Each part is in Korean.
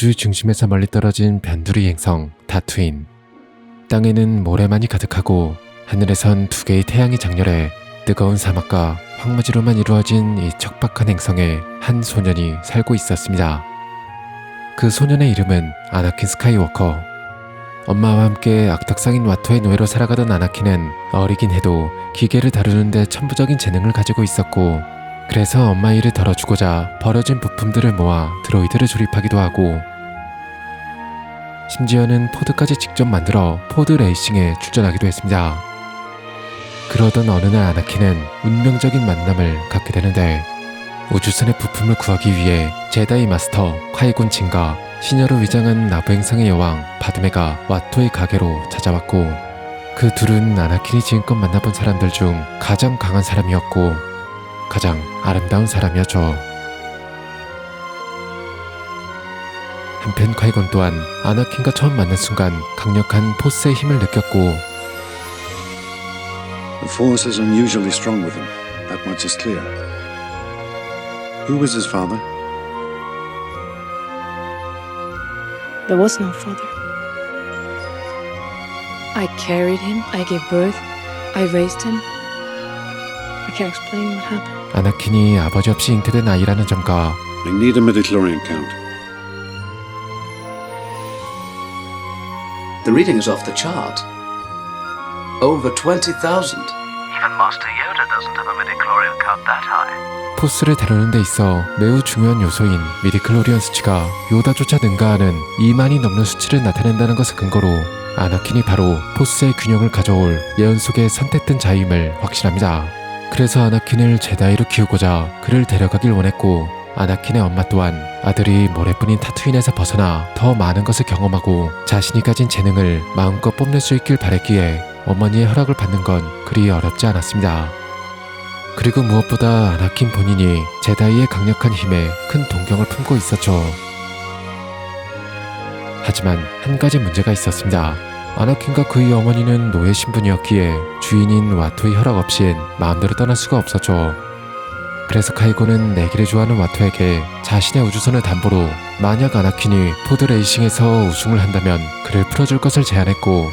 우주 중심에서 멀리 떨어진 변두리 행성 다투인. 땅에는 모래만이 가득하고 하늘에선 두 개의 태양이 장렬해 뜨거운 사막과 황무지로만 이루어진 이 척박한 행성에 한 소년이 살고 있었습니다. 그 소년의 이름은 아나킨 스카이워커. 엄마와 함께 악덕상인 와토의 노예로 살아가던 아나킨은 어리긴 해도 기계를 다루는데 천부적인 재능을 가지고 있었고 그래서 엄마 일을 덜어주고자 버려진 부품들을 모아 드로이드를 조립하기도 하고 심지어는 포드까지 직접 만들어 포드 레이싱에 출전하기도 했습니다. 그러던 어느 날 아나킨은 운명적인 만남을 갖게 되는데 우주선의 부품을 구하기 위해 제다이 마스터 카이곤 친과 시녀로 위장한 나부 행성의 여왕 바드메가 와토의 가게로 찾아왔고 그 둘은 아나킨이 지금껏 만나본 사람들 중 가장 강한 사람이었고 가장 아름다운 사람이었죠. 한편 카이곤 또한 아나킨과 처음 만난 순간 강력한 포스의 힘을 느꼈고 The Force is unusually strong with him. That much is clear. Who was his father? There was no father. I carried him, I gave birth, I raised him. I can't explain what happened. 아나킨이 아버지 없이 잉태된 아이라는 점과 I need a midichlorian count. The reading is off the chart. Over 20,000. Even Master Yoda doesn't have a midichlorian count that high. 포스를 다루는 데 있어 매우 중요한 요소인 미디클로리언 수치가 요다조차 능가하는 2만이 넘는 수치를 나타낸다는 것을 근거로 아나킨이 바로 포스의 균형을 가져올 예언 속에 선택된 자임을 확신합니다. 그래서 아나킨을 제다이로 키우고자 그를 데려가길 원했고 아나킨의 엄마 또한 아들이 모래뿐인 타투인에서 벗어나 더 많은 것을 경험하고 자신이 가진 재능을 마음껏 뽐낼 수 있길 바랬기에 어머니의 허락을 받는 건 그리 어렵지 않았습니다. 그리고 무엇보다 아나킨 본인이 제다이의 강력한 힘에 큰 동경을 품고 있었죠. 하지만 한 가지 문제가 있었습니다. 아나킨과 그의 어머니는 노예 신분이었기에 주인인 와토의 허락 없인 마음대로 떠날 수가 없었죠. 그래서 카이고는 내기를 좋아하는 와토에게 자신의 우주선을 담보로 만약 아나킨이 포드 레이싱에서 우승을 한다면 그를 풀어줄 것을 제안했고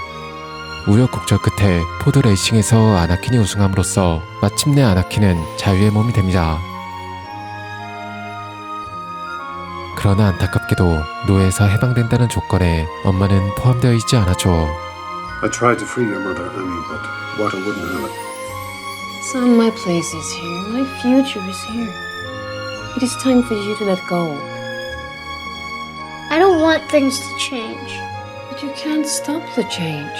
우여곡절 끝에 포드 레이싱에서 아나킨이 우승함으로써 마침내 아나킨은 자유의 몸이 됩니다. 그러나 안타깝게도 노예에서 해방된다는 조건에 엄마는 포함되어 있지 않았죠. I tried to free your mother, Annie, but Watto wouldn't have it. Son, my place is here. My future is here. It is time for you to let go. I don't want things to change. But you can't stop the change.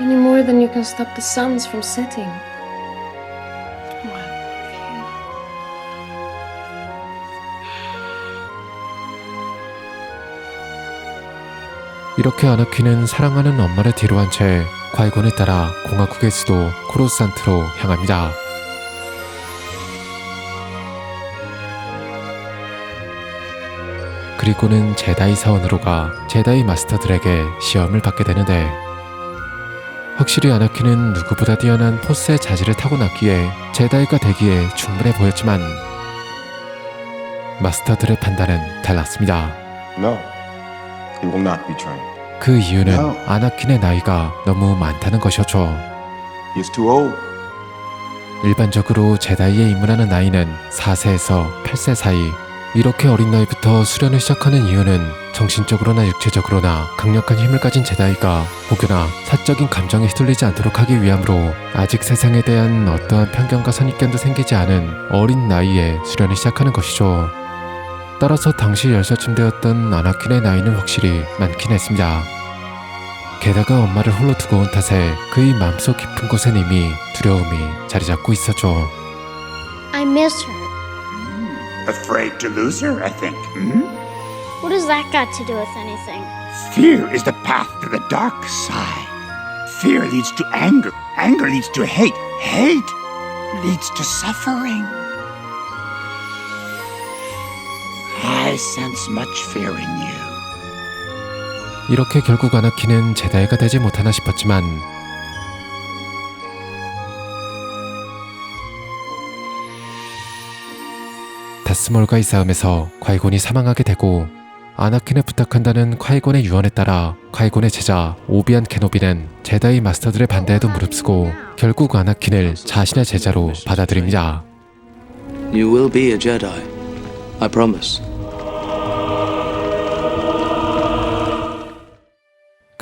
Any more than you can stop the suns from setting. 이렇게 아나킨은 사랑하는 엄마를 뒤로 한 채 괄곤에 따라 공화국의 수도 코로산트로 향합니다. 그리고는 제다이 사원으로 가 제다이 마스터들에게 시험을 받게 되는데 확실히 아나킨은 누구보다 뛰어난 포스의 자질을 타고났기에 제다이가 되기에 충분해 보였지만 마스터들의 판단은 달랐습니다. No, he will not be trained. 그 이유는 No. 아나킨의 나이가 너무 많다는 것이었죠. Too old. 일반적으로 제다이에 입문하는 나이는 4세에서 8세 사이. 이렇게 어린 나이부터 수련을 시작하는 이유는 정신적으로나 육체적으로나 강력한 힘을 가진 제다이가 혹여나 사적인 감정에 휘둘리지 않도록 하기 위함으로 아직 세상에 대한 어떠한 편견과 선입견도 생기지 않은 어린 나이에 수련을 시작하는 것이죠. 따라서 당시 10살쯤 되었던 아나킨의 나이는 확실히 많긴 했습니다. 게다가 엄마를 홀로 두고 온 탓에 그의 마음속 깊은 곳엔 이미 두려움이 자리 잡고 있었죠. I miss her. Afraid to lose her, I think. Hmm? What has that got to do with anything? Fear is the path to the dark side. Fear leads to anger. Anger leads to hate. Hate leads to suffering. I sense much fear in you. 이렇게 결국 아나킨은 제다이가 되지 못하나 싶었지만 다스몰과의 싸움에서 괄곤이 사망하게 되고 아나킨에 부탁한다는 콰이곤의 유언에 따라 콰이곤의 제자 오비안 케노비는 제다이 마스터들의 반대에도 무릅쓰고 결국 아나킨을 자신의 제자로 받아들입니다. You will be a Jedi. I promise.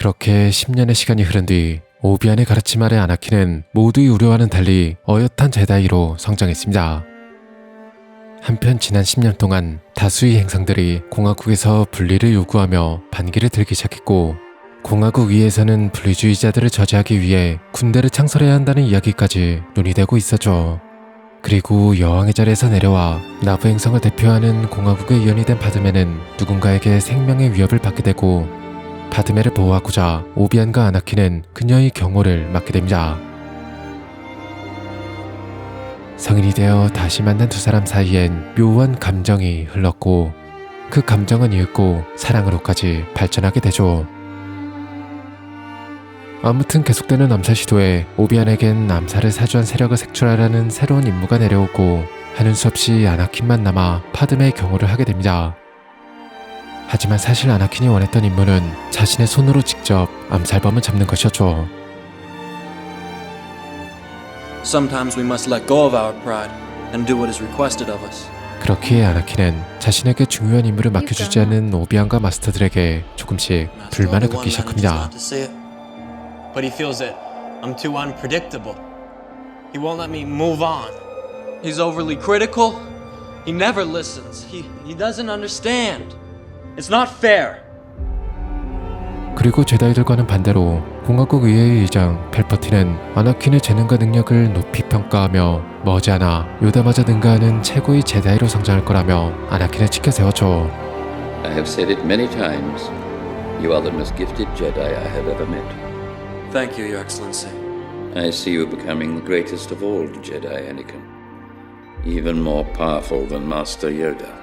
그렇게 10년의 시간이 흐른 뒤 오비안의 가르침 아래 아나킨은 모두의 우려와는 달리 어엿한 제다이로 성장했습니다. 한편 지난 10년 동안 다수의 행성들이 공화국에서 분리를 요구하며 반기를 들기 시작했고 공화국 위에서는 분리주의자들을 저지하기 위해 군대를 창설해야 한다는 이야기까지 논의되고 있었죠. 그리고 여왕의 자리에서 내려와 나부 행성을 대표하는 공화국의 위원이 된 바드메는 누군가에게 생명의 위협을 받게 되고 바드메를 보호하고자 오비안과 아나키는 그녀의 경호를 맡게 됩니다. 성인이 되어 다시 만난 두 사람 사이엔 묘한 감정이 흘렀고 그 감정은 이윽고 사랑으로까지 발전하게 되죠. 아무튼 계속되는 암살 시도에 오비안에겐 암살을 사주한 세력을 색출하라는 새로운 임무가 내려오고 하는 수 없이 아나킨만 남아 파드메의 경호를 하게 됩니다. 하지만 사실 아나킨이 원했던 임무는 자신의 손으로 직접 암살범을 잡는 것이었죠. Sometimes we must let go of our pride and do what is requested of us. 그렇기에 아나킨은 자신에게 중요한 임무를 맡겨주지 않은 오비안과 마스터들에게 조금씩 불만을 갖기 시작합니다. But he feels that I'm too unpredictable. He won't let me move on. He's overly critical. He never listens. He, he doesn't understand. It's not fair. 그리고 제다이들과는 반대로 공화국 의회의 의장 펠퍼티는 아나킨의 재능과 능력을 높이 평가하며 머지않아 요다마저 능가하는 최고의 제다이로 성장할 거라며 아나킨을 지켜 세웠죠. I have said it many times. You are the most gifted Jedi I have ever met. Thank you, Your Excellency. I see you becoming the greatest of all Jedi, Anakin. Even more powerful than Master Yoda.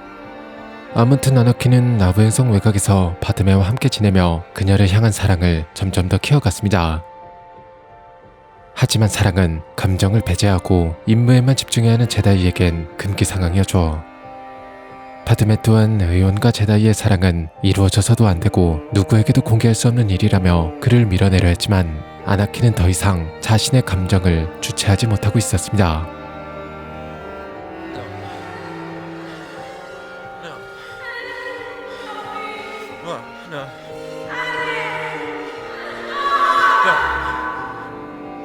아무튼 아나킨은 나부 행성 외곽에서 바드메와 함께 지내며 그녀를 향한 사랑을 점점 더 키워갔습니다. 하지만 사랑은 감정을 배제하고 임무에만 집중해야 하는 제다이에겐 금기 상황이었죠. 바드메 또한 의원과 제다이의 사랑은 이루어져서도 안 되고 누구에게도 공개할 수 없는 일이라며 그를 밀어내려 했지만 아나킨은 더 이상 자신의 감정을 주체하지 못하고 있었습니다.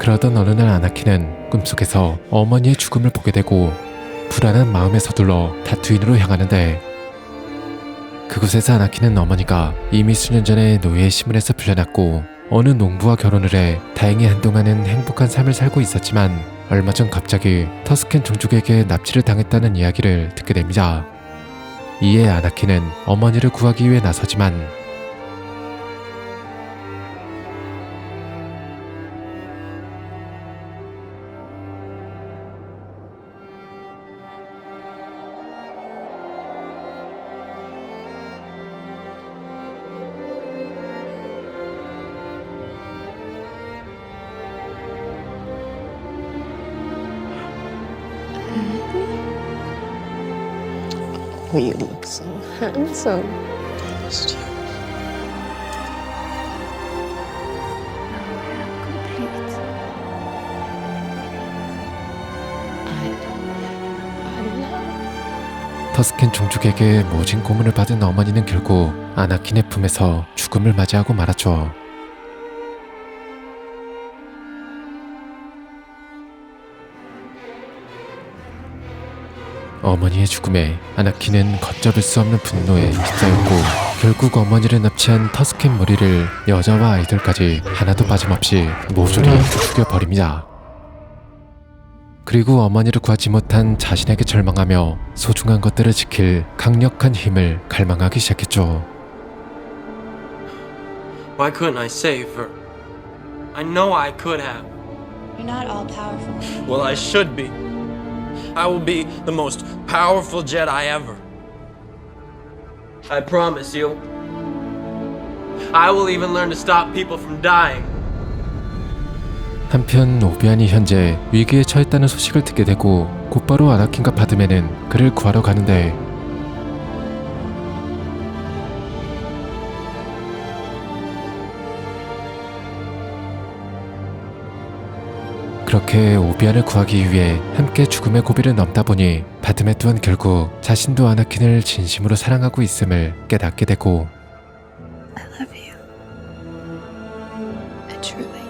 그러던 어느 날 아나킨은 꿈속에서 어머니의 죽음을 보게 되고 불안한 마음에 서둘러 타투인으로 향하는데 그곳에서 아나킨은 어머니가 이미 수년 전에 노예의 신분에서 풀려났고 어느 농부와 결혼을 해 다행히 한동안은 행복한 삶을 살고 있었지만 얼마 전 갑자기 터스켄 종족에게 납치를 당했다는 이야기를 듣게 됩니다. 이에 아나킨은 어머니를 구하기 위해 나서지만 handsome. 터스켄 종족에게 모진 고문을 받은 어머니는 결국 아나킨의 품에서 죽음을 맞이하고 말았죠. 어머니의 죽음에 아나킨은 걷잡을 수 없는 분노에 휩싸였고 결국 어머니를 납치한 터스켄 무리를 여자와 아이들까지 하나도 빠짐없이 모조리 죽여버립니다. 그리고 어머니를 구하지 못한 자신에게 절망하며 소중한 것들을 지킬 강력한 힘을 갈망하기 시작했죠. Why couldn't I save her? I know I could have. You're not all powerful. Well, I should be. I will be the most powerful Jedi ever. I promise you. I will even learn to stop people from dying. 한편 오비안이 현재 위기에 처했다는 소식을 듣게 되고 곧바로 아나킨과 바드메는 그를 구하러 가는데 그렇게 오비안을 구하기 위해 함께 죽음의 고비를 넘다 보니 바드메 또한 결국 자신도 아나킨을 진심으로 사랑하고 있음을 깨닫게 되고 I love you. I truly,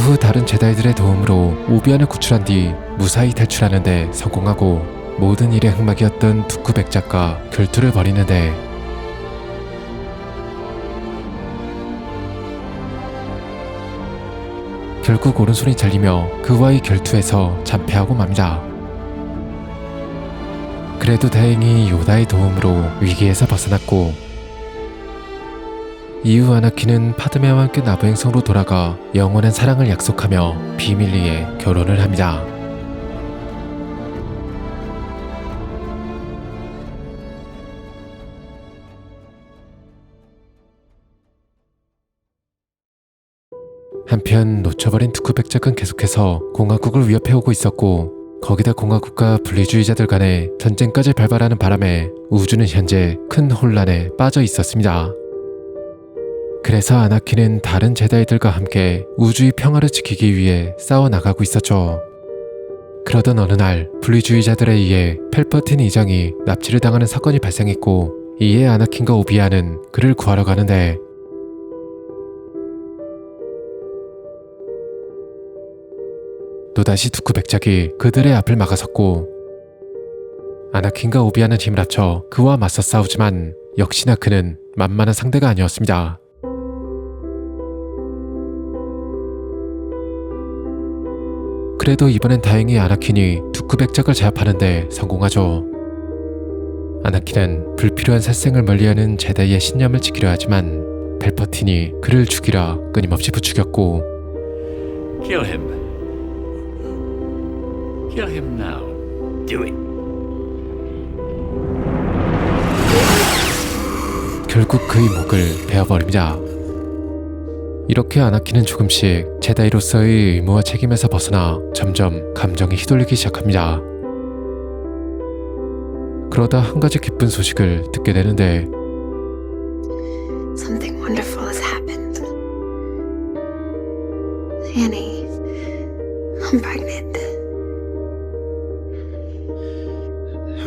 후 다른 제다이들의 도움으로 오비안을 구출한 뒤 무사히 탈출하는데 성공하고 모든 일의 흑막이었던 두쿠 백작과 결투를 벌이는데 결국 오른손이 잘리며 그와의 결투에서 참패하고 맙니다. 그래도 다행히 요다의 도움으로 위기에서 벗어났고 이후 아나키는 파드메와 함께 나부행성으로 돌아가 영원한 사랑을 약속하며 비밀리에 결혼을 합니다. 한편 놓쳐버린 두쿠 백작은 계속해서 공화국을 위협해 오고 있었고 거기다 공화국과 분리주의자들 간의 전쟁까지 발발하는 바람에 우주는 현재 큰 혼란에 빠져 있었습니다. 그래서 아나키는 다른 제다이들과 함께 우주의 평화를 지키기 위해 싸워 나가고 있었죠. 그러던 어느 날 분리주의자들에 의해 펠퍼틴 이장이 납치를 당하는 사건이 발생했고 이에 아나킨과 오비아는 그를 구하러 가는데 또다시 두쿠 백작이 그들의 앞을 막아섰고 아나킨과 오비아는 힘을 합쳐 그와 맞서 싸우지만 역시나 그는 만만한 상대가 아니었습니다. 그래도 이번엔 다행히 아나킨이 두쿠 백작을 제압하는데 성공하죠. 아나킨은 불필요한 살생을 멀리하는 제다이의 신념을 지키려 하지만 펠퍼틴이 그를 죽이라 끊임없이 부추겼고 Kill him. Kill him now. Do it. 결국 그의 목을 베어버립니다. 이렇게 아나키는 조금씩 제다이로서의 의무와 책임에서 벗어나 점점 감정이 휘둘리기 시작합니다. 그러다 한 가지 기쁜 소식을 듣게 되는데 Something wonderful has happened. Annie, I'm pregnant.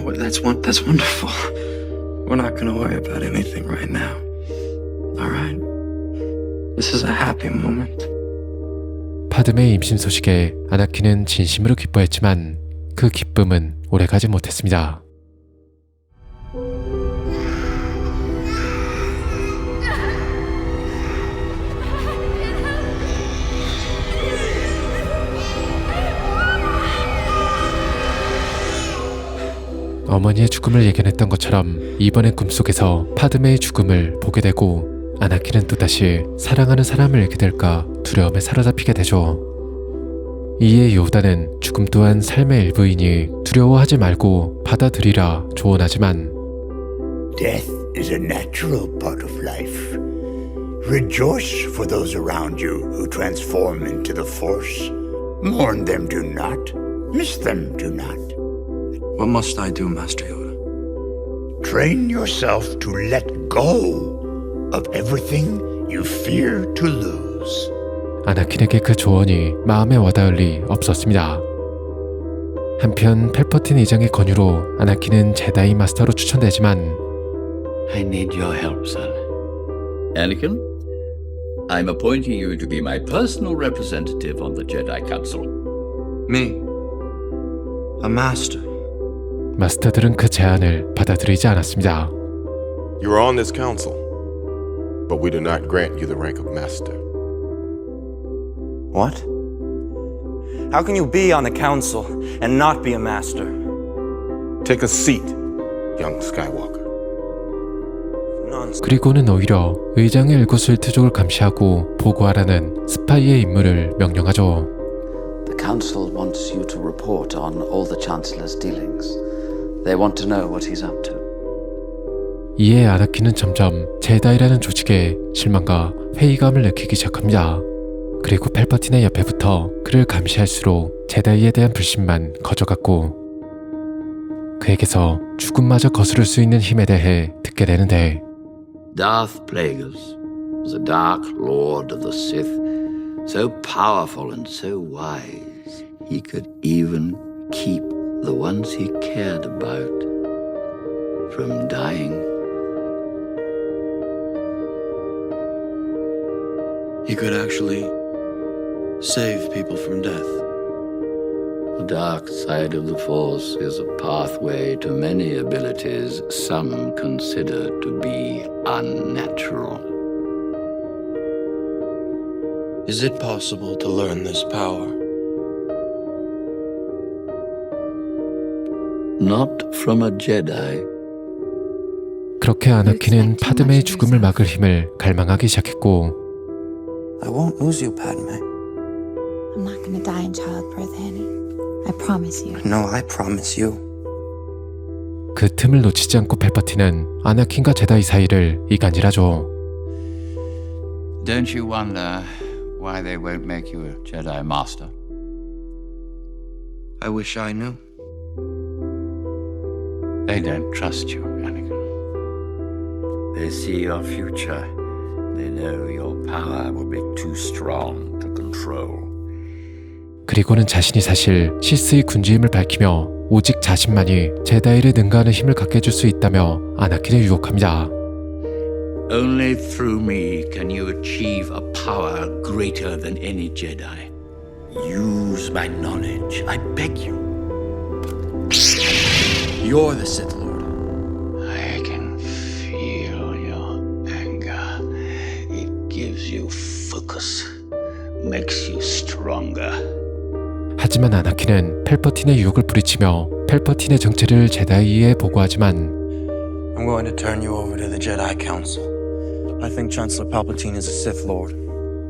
Well, that's one. That's wonderful. We're not gonna worry about anything right now. This is a happy moment. 파드메의 임신 소식에 아나키는 진심으로 기뻐했지만 그 기쁨은 오래가지 못했습니다. 어머니의 죽음을 예견했던 것처럼 이번엔 꿈속에서 파드메의 죽음을 보게 되고 아나키는 또다시 사랑하는 사람을 잃게 될까 두려움에 사로잡히게 되죠. 이에 요다는 죽음 또한 삶의 일부이니 두려워하지 말고 받아들이라 조언하지만 Death is a natural part of life. Rejoice for those around you who transform into the Force. Mourn them, do not. Miss them, do not. What must I do, Master Yoda? Train yourself to let go of everything you fear to lose. 아나킨에게 그 조언이 마음에 와닿을 리 없었습니다. 한편 펠퍼틴 의장의 권유로 아나킨은 제다이 마스터로 추천되지만 I need your help, son. Anakin, I'm appointing you to be my personal representative on the Jedi Council. Me. A master. 마스터들은 그 제안을 받아들이지 않았습니다. You are on this council, but we do not grant you the rank of master. What? How can you be on the council and not be a master? Take a seat, young Skywalker. Nonsense. 그리고는 오히려 의장의 일거수일투족을 감시하고 보고하라는 스파이의 임무를 명령하죠. The Council wants you to report on all the Chancellor's dealings. They want to know what he's up to. 이에 아나킨은 점점 제다이라는 조직에 실망과 회의감을 느끼기 시작합니다. 그리고 팔퍼틴의 옆에 붙어 그를 감시할수록 제다이에 대한 불신만 커져갔고 그에게서 죽음마저 거스를 수 있는 힘에 대해 듣게 되는데 Darth Plagueis was a dark lord of the Sith, so powerful and so wise, he could even keep the ones he cared about from dying. He could actually save people from death. The dark side of the Force is a pathway to many abilities some consider to be unnatural. Is it possible to learn this power? Not from a Jedi. 그렇게 아나킨은 파드메의 죽음을 막을 힘을 갈망하기 시작했고 I won't lose you, Padme. I'm not gonna die in childbirth, Annie. I promise you. No, I promise you. 그 틈을 놓치지 않고 팔퍼티는 아나킨과 제다이 사이를 이간질하죠. Don't you wonder why they won't make you a Jedi Master? I wish I knew. They don't trust you, Anakin. They see your future. 그리고는 자신이 사실 시스의 군주임을 밝히며 오직 자신만이 제다이를 능가하는 힘을 갖게 해줄 수 있다며 아나킨을 유혹합니다. Only through me can you achieve a power greater than any Jedi. Use my knowledge, I beg you. You're the Sith gives you focus, makes you stronger. 하지만 아나킨은 펠퍼틴의 유혹을 부리치며 펠퍼틴의 정체를 제다이에 보고하지만 I'm going to turn you over to the Jedi Council. I think Chancellor Palpatine is a Sith Lord.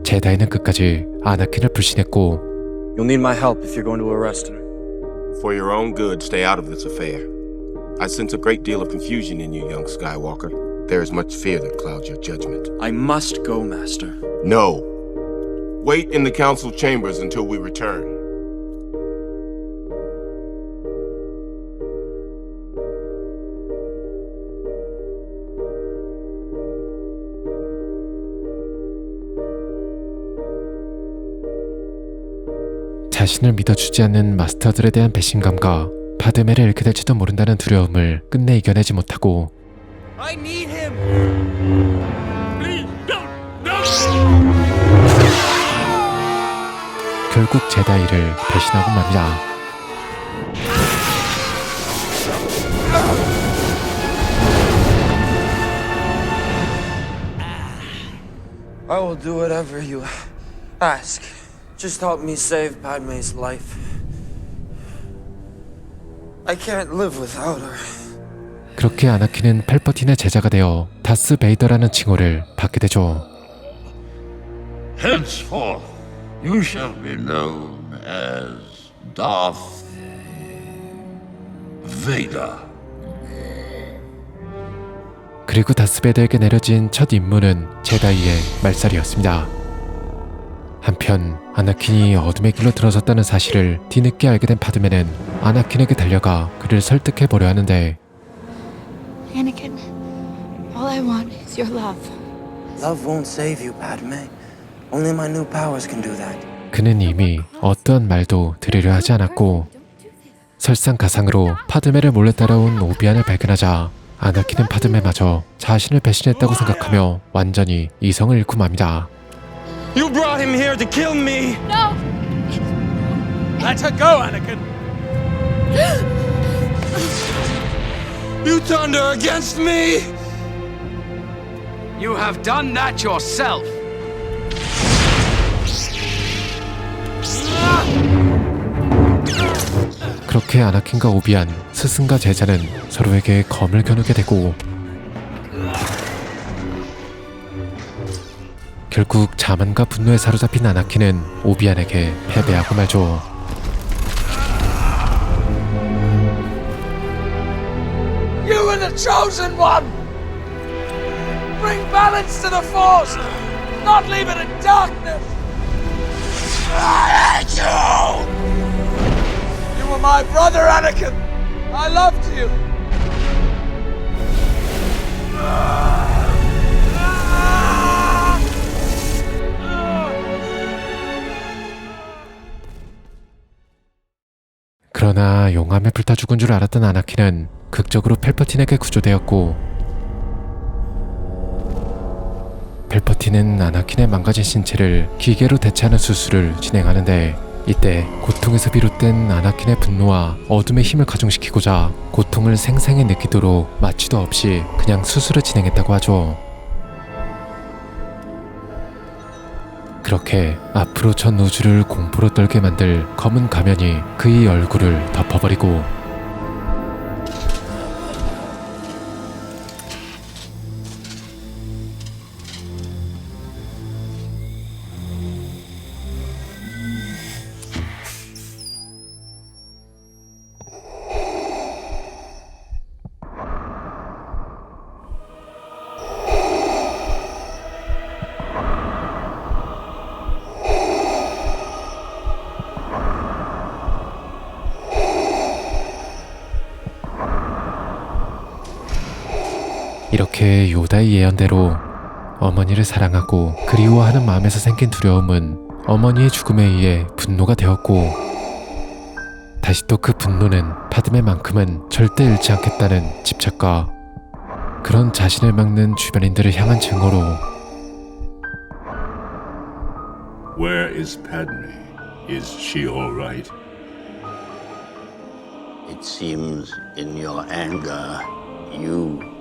제다이는 끝까지 아나킨을 불신했고 You'll need my help if you're going to arrest him. For your own good, stay out of this affair. I sense a great deal of confusion in you, young Skywalker. There is much fear that clouds your judgment. I must go, Master. No. Wait in the council chambers until we return. 자신을 믿어주지 않는 마스터들에 대한 배신감과 바드메를 잃게 될지도 모른다는 두려움을 끝내 이겨내지 못하고 I need. 결국 제다이를 배신하고 맙니다. I will do whatever you ask. Just help me save Padme's life. I can't live without her. 그렇게 아나킨은 펠퍼틴의 제자가 되어 다스 베이더라는 칭호를 받게 되죠. Henceforth, you shall be known as Darth Vader. 그리고 다스베이더에게 내려진 첫 임무는 제다이의 말살이었습니다. 한편 아나킨이 어둠의 길로 들어섰다는 사실을 뒤늦게 알게 된 파드메는 아나킨에게 달려가 그를 설득해 보려 하는데 Anakin, all I want is your love. Love won't save you, Padme. Only my new powers can do that. 그는 이미 어떠한 말도 들으려 하지 않았고 설상가상으로 파드메를 몰래 따라온 오비안을 발견하자 아나킨은 파드메마저 자신을 배신했다고 생각하며 완전히 이성을 잃고 맙니다. You brought him here to kill me. No! Let her go, Anakin. You turned her against me. You have done that yourself. 그렇게 아나킨과 오비안, 스승과 제자는 서로에게 검을 겨누게 되고 결국 자만과 분노에 사로잡힌 아나킨은 오비안에게 패배하고 말죠. Chosen one. Bring balance to the force, not leave it in darkness. I hate you. You were my brother, Anakin. I loved you. 그러나 용암에 불타 죽은 줄 알았던 아나키는 극적으로 펠퍼틴에게 구조되었고 펠퍼틴은 아나킨의 망가진 신체를 기계로 대체하는 수술을 진행하는데 이때 고통에서 비롯된 아나킨의 분노와 어둠의 힘을 가중시키고자 고통을 생생히 느끼도록 마취도 없이 그냥 수술을 진행했다고 하죠. 그렇게 앞으로 전 우주를 공포로 떨게 만들 검은 가면이 그의 얼굴을 덮어버리고 이렇게 요다의 예언대로 어머니를 사랑하고 그리워하는 마음에서 생긴 두려움은 어머니의 죽음에 의해 분노가 되었고 다시 또 그 분노는 파드메만큼은 절대 잃지 않겠다는 집착과 그런 자신을 막는 주변인들을 향한 증오로 Where is Padme? Is she all right? It seems in your anger, you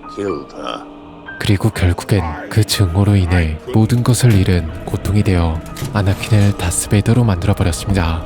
그리고 결국엔 그 증오로 인해 모든 것을 잃은 고통이 되어 아나킨을 다스베이더로 만들어 버렸습니다.